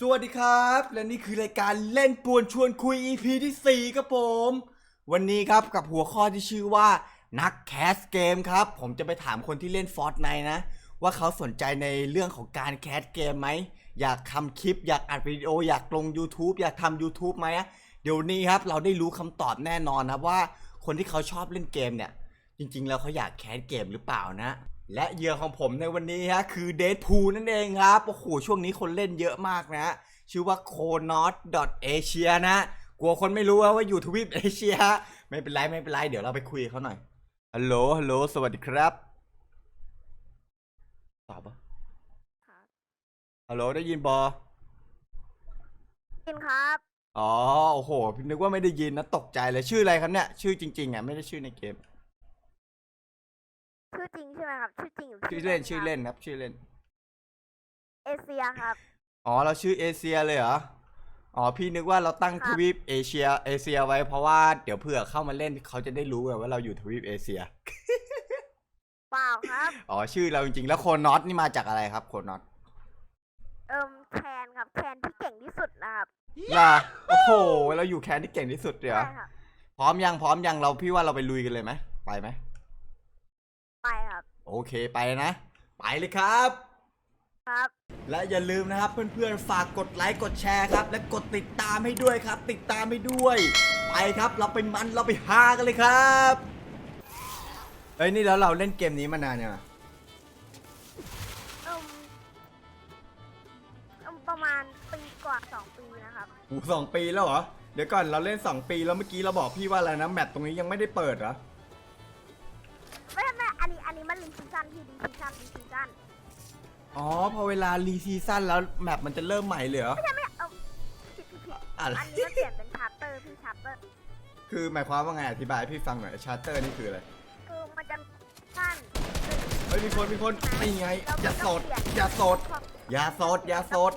สวัสดีครับ และนี่คือรายการเล่นป่วนชวนคุย EP ที่ 4 ครับผม วันนี้ครับกับหัวข้อที่ชื่อว่า นักแคสเกมครับ ผมจะไปถามคนที่เล่นฟอร์ n ไนนะ ว่าเขาสนใจในเรื่องของการแคสเกมไหม อยากทำคลิป อยากอัดวิดีโอ อยากลง YouTube อยากทำ YouTube ไหมเดี๋ยวนี้ครับเราได้รู้คำตอบแน่นอนนะว่าคนที่เขาชอบเล่นเกมเนี่ย จริงๆ แล้วเขาอยากแคสเกมหรือเปล่านะ และเหยื่อของผมในวันนี้ฮะคือเด p พูนั่นเองครับ โอ้โห ช่วงนี้คนเล่นเยอะมากนะ ชื่อว่า c o n o t a s i a นะ กลัวคนไม่รู้ว่าว่าอยู่ทวีปเอเชีย ไม่เป็นไร ไม่เป็นไร เดี๋ยวเราไปคุยกับเขาหน่อย ฮัลโหล ฮัลโหล สวัสดีครับ ตอบปะครับฮัลโหล ได้ยินบอกินครับ อ๋อ โอ้โหพี่นึกว่าไม่ได้ยินนะ ตกใจเลย ชื่ออะไรครับเนี่ย ชื่อจริงๆอะ ไม่ได้ชื่อในเกมชื่ อจริงใช่ไหมครับ ชื่อจริงหรือชื่อเล่นครับชื่อเล่นครับ ชื่อเล่น เอเชียครับ อ๋อเราชื่อเอเชียเลยเหรอ อ๋อพี่นึกว่าเราตั้งคทรับวีปเอเชียเอเชียไว้เพราะว่าเดี๋ยวเผื่อเข้ามาเล่นเขาจะได้รู้ไงว่าเราอยู่ทวีปเอเชีย เปล่าครับ อ๋อชื่อเราจริงๆแล้วโคนน็อตนี่มาจากอะไรครับโคนน็อตเอิมแคนครับแคนที่เก่งที่สุดนะครับล่ะโอ้โหเราอยู่แคนที่เก่งที่สุดเดี๋ยวใช่ครับพร้อมยังพร้อมยังเราพี่ว่าเราไปลุยกันเลยไหมไปไหมไปครับ โอเคไปนะ ไปเลยครับ ครับ และอย่าลืมนะครับ เพื่อนๆ ฝากกดไลค์กดแชร์ครับ และกดติดตามให้ด้วยครับ ติดตามให้ด้วย ไปครับเราไปมันเราไปฮากันเลยครับเอ้ยนี่แล้วเราเล่นเกมนี้มานานยังอะเอิมเอิมประมาณปีกว่าสองปีนะครับโอ้สองปีแล้วเหรอ เดี๋ยวก่อนเราเล่น2ปีแล้วเมื่อกี้เราบอกพี่ว่าอะไรนะแมปตรงนี้ยังไม่ได้เปิดเหรอ ซั่นที่รีซีซั่นรีซีซั่นอ๋อ พอเวลารีซีซั่นแล้วแมปมันจะเริ่มใหม่เลยเหรอ ไม่ใช่ไม่เอิมผิดผิดผิดอะไรอันนี้มันเปลี่ยนเป็นชาร์เตอร์พี่ชาร์เตอร์คือหมายความว่าไงอธิบายให้พี่ฟังหน่อยชาร์เตอร์นี่คืออะไร คือมันจะสั้นเฮ้ยมีคนมีคนนี่ไงแล้วอย่าโสดมันก็เปลี่นอย่าโสดอย่าโสดอย่าโสด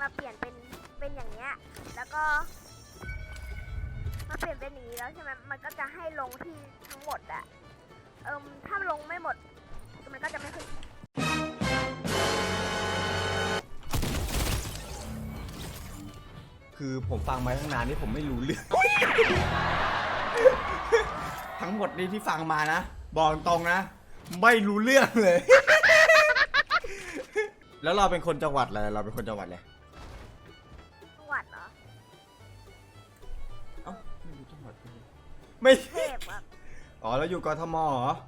มาเปลี่ยนเป็นเป็นอย่างเงี้ย แล้วก็มาเปลี่ยนเป็นอย่างนี้แล้วใช่ไหมมันก็จะให้ลงที่ทั้งหมดอะเอิมถ้าลงไม่หมด มันก็จะไม่ขึ้นคือผมฟังมาตั้งนานนี่ผมไม่รู้เรื่อง ทั้งหมดนี้ที่ฟังมานะ บอกตรงนะ ไม่รู้เรื่องเลย แล้วเราเป็นคนจังหวัดอะไรเราเป็นคนจังหวัดอะไรจังหวัดเหรอเอ้าไม่รู้จังหวัดไม่ เทพครับอ๋อแล้วอยู่กทมเหรอครับ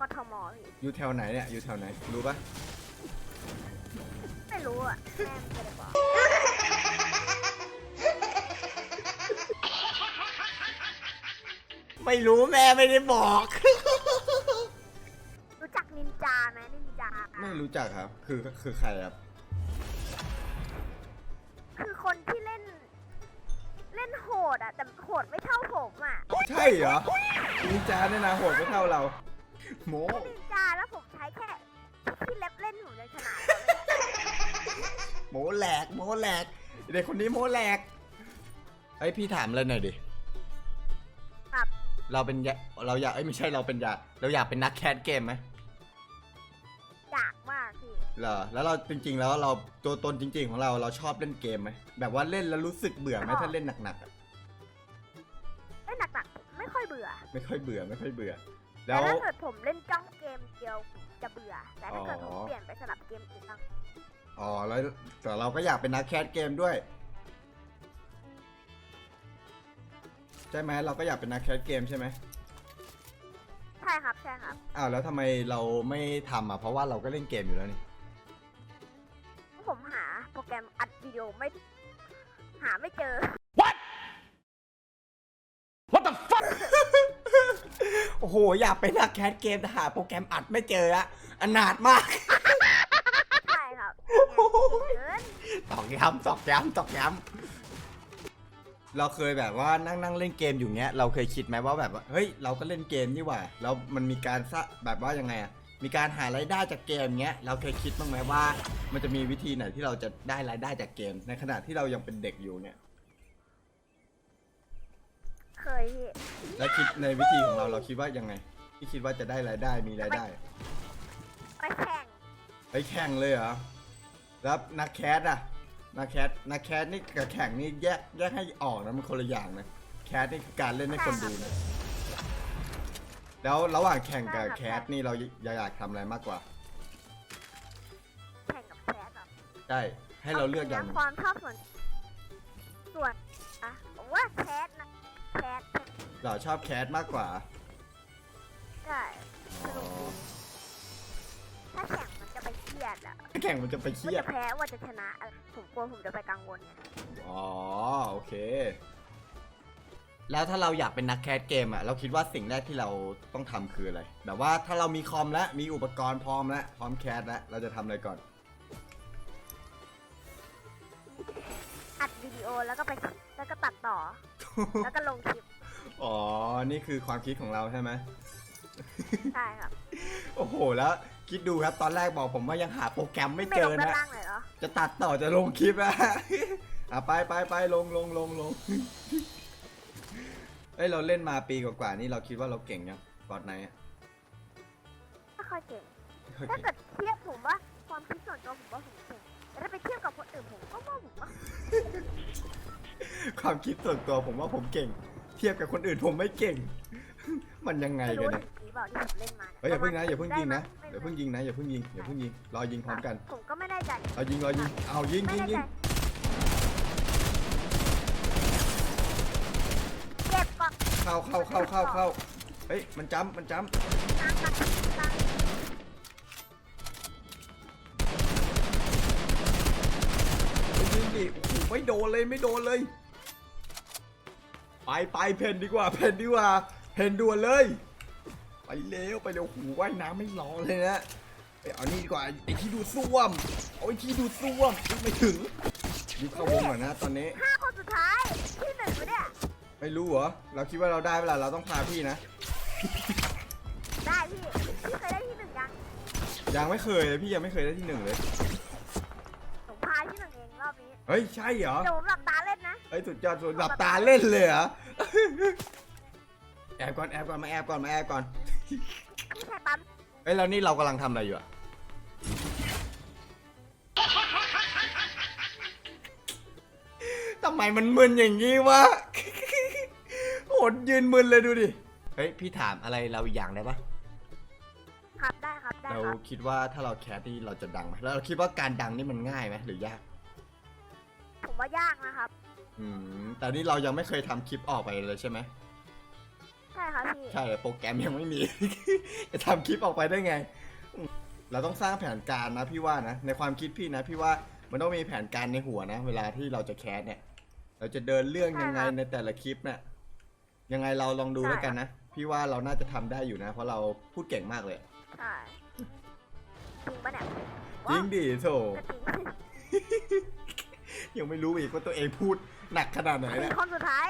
กทมพี่อยู่แถวไหนเนี่ย อยู่แถวไหน รู้ปะไม่รู้อะแม่ไม่ได้บอกไม่รู้แม่ไม่ได้บอก รู้จักนินจาไหมนินจา ไม่รู้จักครับ คือคือใครครับ คือคนที่เล่น เล่นโหดอะแต่โหดไม่เท่าผมอะใช่เหรอนินจาเนี่ยนะโหดไม่เท่าเรา โมนินจาแล้วผมใช้แค่ที่เล็บเล่นผมยังชนะเขาเลยโมแหลกโมแหลกเด็กคนนี้โมแหลกไอยพี่ถามเลยหน่อยดิครับเราเป็นยาเราอยากเอ้ยไม่ใช่เราเป็นยาเราอยากเป็นนักแคสเกมไหมอยากมากพี่เหรอแล้วเราจริง ๆ แล้วเราตัวตนจริง ๆ ของเราเราชอบเล่นเกมไหมแบบว่าเล่นแล้วรู้สึกเบื่อไหมถ้าเล่นหนักๆอะเล่นหนักๆไม่ค่อยเบื่อ ไม่ค่อยเบื่อไม่ค่อยเบื่อ แต่แล้วถ้าเกิดผมเล่นจ้องเกมเดียวผมจะเบื่อ แต่ถ้าเกิดอ๋ผอมเปลี่ยนไปสลับเกมอื่นบ้างอ๋อแล้วแต่เราก็อยากเป็นนักแคสเกมด้วยใช่ไหมเราก็อยากเป็นนักแคสเกมใช่ไหมใช่ครับใช่ครับอ้าวแล้วทำไมเราไม่ทำอะเพราะว่าเราก็เล่นเกมอยู่แล้วนี่ผมหาโปรแกรมอัดวิดีโอไม่ หาไม่เจอ โอ้โห อยากเป็นนักแคสเกมแต่หาโปรแกรมอัดไม่เจออะอนาถมาก ใช่ครับเกินตอกย้ำตอกย้ำตอกย้ำเราเคยแบบว่านั่งนั่งเล่นเกมอยู่เงี้ย เราเคยคิดไหมว่าแบบว่าเฮ้ยเราก็เล่นเกมนี่หว่าแล้วมันมีการสะแบบว่ายังไงอะมีการหารายได้จากเกมเงี้ยเราเคยคิดบ้างไหมว่า มันจะมีวิธีไหนที่เราจะได้รายได้จากเกม ในขณะที่เรายังเป็นเด็กอยู่เนี่ย เคยพี่แล้วคิดในวิธีของเราเราคิดว่ายังไงที่คิดว่าจะได้รายได้มีรายได้ไปแข่งไปแข่งเลยเหรอแแล้วนักแคสอะนักแคสนักแคสนี่กับแข่งนี่แยกแยกให้ออกนะมันคนละอย่างนะแคสนี่คือการเล่นให้คนดูนะแล้วระหว่างแข่งกับแคสนี่เราอยากทำอะไรมากกว่าแข่งกับแคสแบบใช่ให้เราเลือกอย่างหนึ่งความชอบส่วนส่วนอะผมว่าแคสนะแคส เราชอบแคสมากกว่า ใช่อ๋อถ้าแข่งมันจะไปเครียดอะแข่งมันจะไปเคว่ารียดจะแพ้ว่าจะชนะอะไรผมกลัวผมจะไปกังวลไงอ๋อ โอเค แล้วถ้าเราอยากเป็นนักแคสเกมอะเราคิดว่าสิ่งแรกที่เราต้องทำคืออะไร แบบว่าถ้าเรามีคอมแล้วมีอุปกรณ์พร้อมแล้วพร้อมแคสแล้วเราจะทำอะไรก่อน อัดวิดีโอแล้วก็ไปแล้วก็ตัดต่อ แล้วก็ลงคลิป อ๋อ นี่คือความคิดของเราใช่ไหมใช่ครับโอ้โห แล้วคิดดูครับตอนแรกบอกผมว่ายังหาโปรแกรมไม่ไม่เจลองด้านนะล่างเลยเหรอจะตัดต่อจะลงคลิปอะอะไปไปไปลงลงลงลงเอ้ยเราเล่นมาปีกว่าๆนี่เราคิดว่าเราเก่งยังฟอร์ดไนท์ไม่ค่อยเก่งถ้าเกิดเทียบผมว่าความคิดส่วนตัวผมว่าผมเก่งแต่ถ้าไปเทียบกับคนอื่นผมก็ว่าผมว่าความคิดส่วนตัวผมว่าผมเก่ง เทียบกับคนอื่นผมไม่เก่ง มันยังไงไม่กัรู้นเนี่ยถึงนี้เปล่าที่ผมเล่นมาเฮ้ยอย่าเพิ่งนะอย่าเพิ่งยิงนะได้อย่ามั้เพิ่งยิงนะอย่าเพิ่งยิงอย่าเพิ่งยิงอย่าเพิ่งยิงรอยิงพร้อมกันผมก็ไม่ได้ใจรอยิงรอยิงเอายิงไม่ยิงได้ยิใจงเจ็บก่อนเข้าเข้าเข้าเข้าเข้าเฮ้ยมันจ้ำมันจ้ำตั้งตั้งตั้งไปยิงดิโอ้โหไม่โดนเลยไม่โดนเลย ไปไปเพนดีกว่าเพนดีกว่าเพนด่วนเลย ไปเร็วไปเร็วหูว่ายน้ำไม่รอเลยนะไปเอานี่ดีกว่าไอ้ที่ดูดซ่วมเอาไอ้ที่ดูดซ่วมไม่ถึงรีบเข้าวงก่อนนะตอนนี้ห้าคนสุดท้ายที่หนึ่งวะเนี่ยไม่รู้เหรอเราคิดว่าเราได้เวลาเราต้องพาพี่นะ ได้พี่พี่เคยได้ที่หนึ่งยังยังไม่เคยเลยพี่ยังไม่เคยได้ที่หนึ่งเลยผมพาที่หนึ่งเองรอบนี้เฮ้ยใช่เหรอเดี๋ยวผมหลับ ตาเล่นนะเฮ้ยสุดยอดสุดหลับตาเล่นเลยเหรอ แอบก่อนแอบก่อนมาแอบก่อนมาแอบก่อนพี่ชายปั๊มเอ้ยแล้วนี่เรากำลังทำอะไรอยู่อะทำไมมันมึนอย่างนี้วะโอดยืนมึนเลยดูดิ เฮ้ยพี่ถามอะไรเราอีกอย่างได้ปะครับได้ครับได้เราครับคิดว่าถ้าเราแคสนี่เราจะดังไหมแล้วเราคิดว่าการดังนี่มันง่ายไหมหรือยาก ผมว่ายากนะครับ อืมแต่นี่เรายังไม่เคยทำคลิปออกไปเลยใช่ไหมใช่ครับพี่ ใช่โปรแกรมยังไม่มี จะทำคลิปออกไปได้ไงเราต้องสร้างแผนการนะพี่ว่านะในความคิดพี่นะ พี่ว่ามันต้องมีแผนการในหัวนะ เวลาที่เราจะแคสเนี่ย เราจะเดินเรื่องยังไงในแต่ละคลิปเนี่ยยังไงเราลองดูแล้วกันนะพี่ว่าเราน่าจะทำได้อยู่นะ เพราะเราพูดเก่งมากเลยใช่จริงปะเนี่ยจริงดิโถ ก็จริง ยังไม่รู้อีกว่าตัวเองพูดหนักขนาดไหนสี่เนี่ยคนสุดท้าย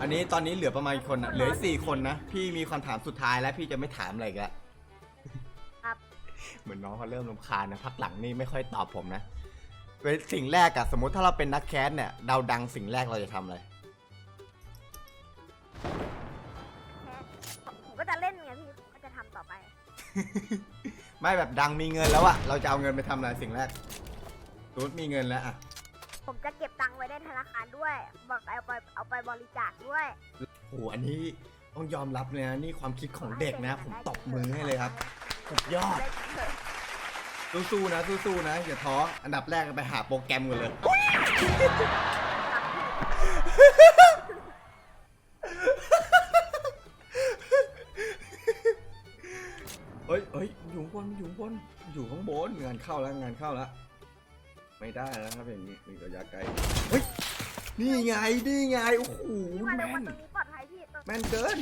อันนี้ตอนนี้เหลือประมาณกี่คนนะเหลืออกสี่คนนะ พี่มีคำถามสุดท้ายแล้วพี่จะไม่ถามอะไรอีกแล้วครับ เหมือนน้องเขาเริ่มรำคาญนะพักหลังนี่ไม่ค่อยตอบผมนะเป็นสิ่งแรกอะสมมติถ้าเราเป็นนักแคสเนี่ยเดาดังสิ่งแรกเราจะทำอะไรแค่ผมก็จะเล่นไงพี่ผมก็จะทำต่อไป ไม่แบบดังมีเงินแล้วอะเราจะเอาเงินไปทำอะไรสิ่งแรกสมมติมีเงินแล้วอะ ผมจะเก็บตังค์ไว้ในธนาคารด้วย บอกเอาไปเอาไปบริจาคด้วยโหอันนี้ต้องยอมรับเลยนะนี่ความคิดของเด็กนะ ผมตบมือให้เลยครับสุดยอดเล่นเถอะสู้ๆนะสู้ๆนะอย่าท้ออันดับแรกไปหาโปรแกรมกันเลย เฮ้ยเฮ้ยอยู่ข้างบนอยู่ข้างบนอยู่ข้างบนงานเข้าแล้วงานเข้าแล้ว ไม่ได้นะครับอย่างนี้มีระยะไกลเฮ้ยนี่ไงนี่ไงโอ้โหพี่มาแมเร็วมาตนรงนี้ปลอดภัยพี่ตรงแมนเกิน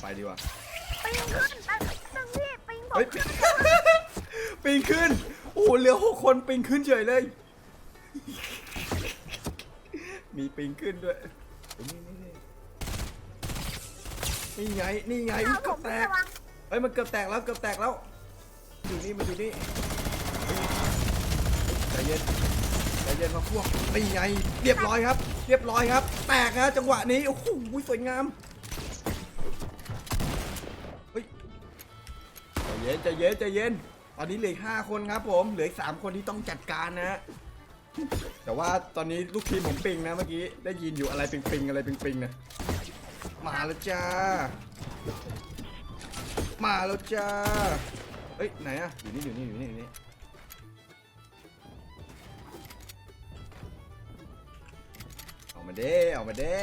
ไปดีกว่าปิงขึ้นตั้งตั้งพี่ปิงผมเฮ้ยขึ้นปิงขึ้นโอ้โหเหลือหกคนปิงขึ้นเฉยเลย มีปิงขึ้นด้วยนี่นี่นี่นี่ไงนี่ไงอุ๊เอายผเกือมบแตพี่กระวังเฮ้ยมันเกือบแตกแล้วเกือบแตกแล้ว อยู่นี่มันอยู่นี่ใจเย็นใจเย็นมาพวกนี่ไงเรียบร้อยครับ เรียบร้อยครับ แตกนะจังหวะนี้โอ้โหสวยงามเฮ้ยใจเย็นใจเย็นใจเย็นตอนนี้เหลือห้าคนครับผมเหลืออกสามคนที่ต้องจัดการนะฮะแต่ว่าตอนนี้ลูกทีมผมปิงนะเมื่อกี้ได้ยินอยู่อะไรปิงปิงอะไรปิงปิงนะมาแล้วจ้า มาแล้วจ้า อ้ยไหนอะอยู่นี่อยู่นี่อยู่นี่อยู่นี่ออกมาเด้ออกมาเด้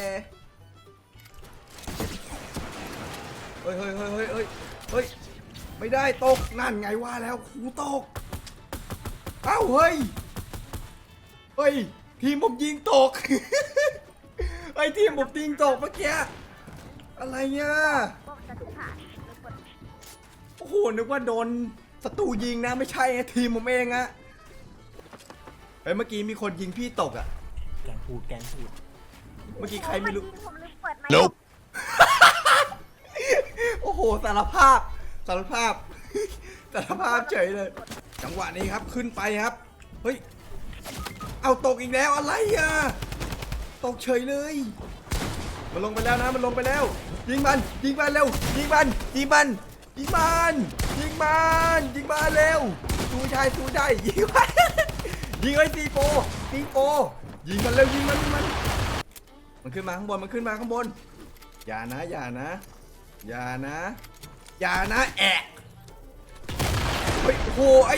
เฮ้ยเฮ้ยเฮ้ยเฮ้ยเฮ้ยเฮ้ยไม่ได้ตกนั่นไงว่าแล้วหูตกเอ้าเฮ้ยเฮ้ยทีมผมยิงตกไอ้ทีมผมยิงตกเมื่อกี้อะไรเนี่ย โอ้โห นึกว่าโดนศัตรูยิงนะไม่ใช่นะทีมผมเองอะเฮ้ยเมื่อกี้มีคนยิงพี่ตกอะแกงพูดแกงพูดเมื่อกี้ใครไม่รู้ ผมลืมเปิดไมค์ Nope โอ้โหสารภาพสารภาพ สารภาพเฉยเลย จังหวะนี้ครับขึ้นไปครับ เฮ้ย เอาตกอีกแล้วอะไรอะ ตกเฉยเลย มันลงไปแล้วนะมันลงไปแล้ว ยิงมันยิงมันเร็วยิงมันยิงมัน ยิงมันยิงมันยิงมันเร็วสู้ได้สู้ได้ยิงมันยิงไอ้ตีโปตีโปยิงมันเร็วยิงมันยิงมัน มันขึ้นมาข้างบนมันขึ้นมาข้างบน อย่านะอย่านะ อย่านะ อย่านะแอะเฮ้ยโอ้โหไอ้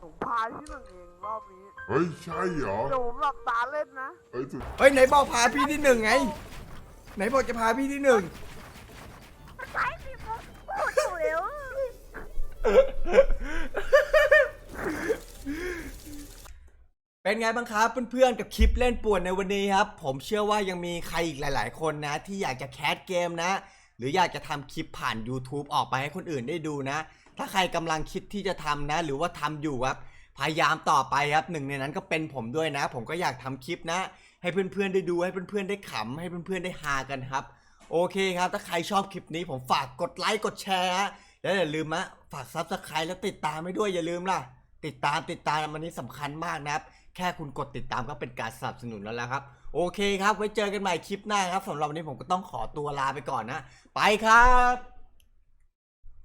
ผมพาที่หนึ่งเองรอบนี้เฮ้ยใช่เหรอเดี๋ยวผมหลับตาเล่นนะเฮ้ยสุดเฮ้ยไหนบอกพาพี่ที่หนึ่งไง ไหนบอกจะพาพี่ที่หนึ่ง เป็นไงบ้างครับเพื่อนๆกับคลิปเล่นป่วนในวันนี้ครับ ผมเชื่อว่ายังมีใครอีกหลาย ๆ คนนะ ที่อยากจะแคสเกมนะ หรืออยากจะทำคลิปผ่าน YouTube ออกไปให้คนอื่นได้ดูนะ ถ้าใครกำลังคิดที่จะทำนะ หรือว่าทำอยู่ครับ พยายามต่อไปครับหนึ่งในนั้นก็เป็นผมด้วยนะ ผมก็อยากทำคลิปนะ ให้เพื่อนๆได้ดูให้เพื่อนๆได้ขำให้เพื่อนๆได้ฮากันครับ โอเคครับ ถ้าใครชอบคลิปนี้ผมฝากกดไลค์กดแชร์ แล้วอย่าลืมนะฝากซับสไครต์แล้วติดตามไม่ด้วยอย่าลืมล่ะ ติดตามติดตามมันนี้สำคัญมากนะครับ แค่คุณกดติดตามก็เป็นการสนับสนุนแล้วละครับ โอเคครับ ไว้เจอกันใหม่คลิปหน้าครับสำหรับวันนี้ผมก็ต้องขอตัวลาไปก่อนนะ ไปครับ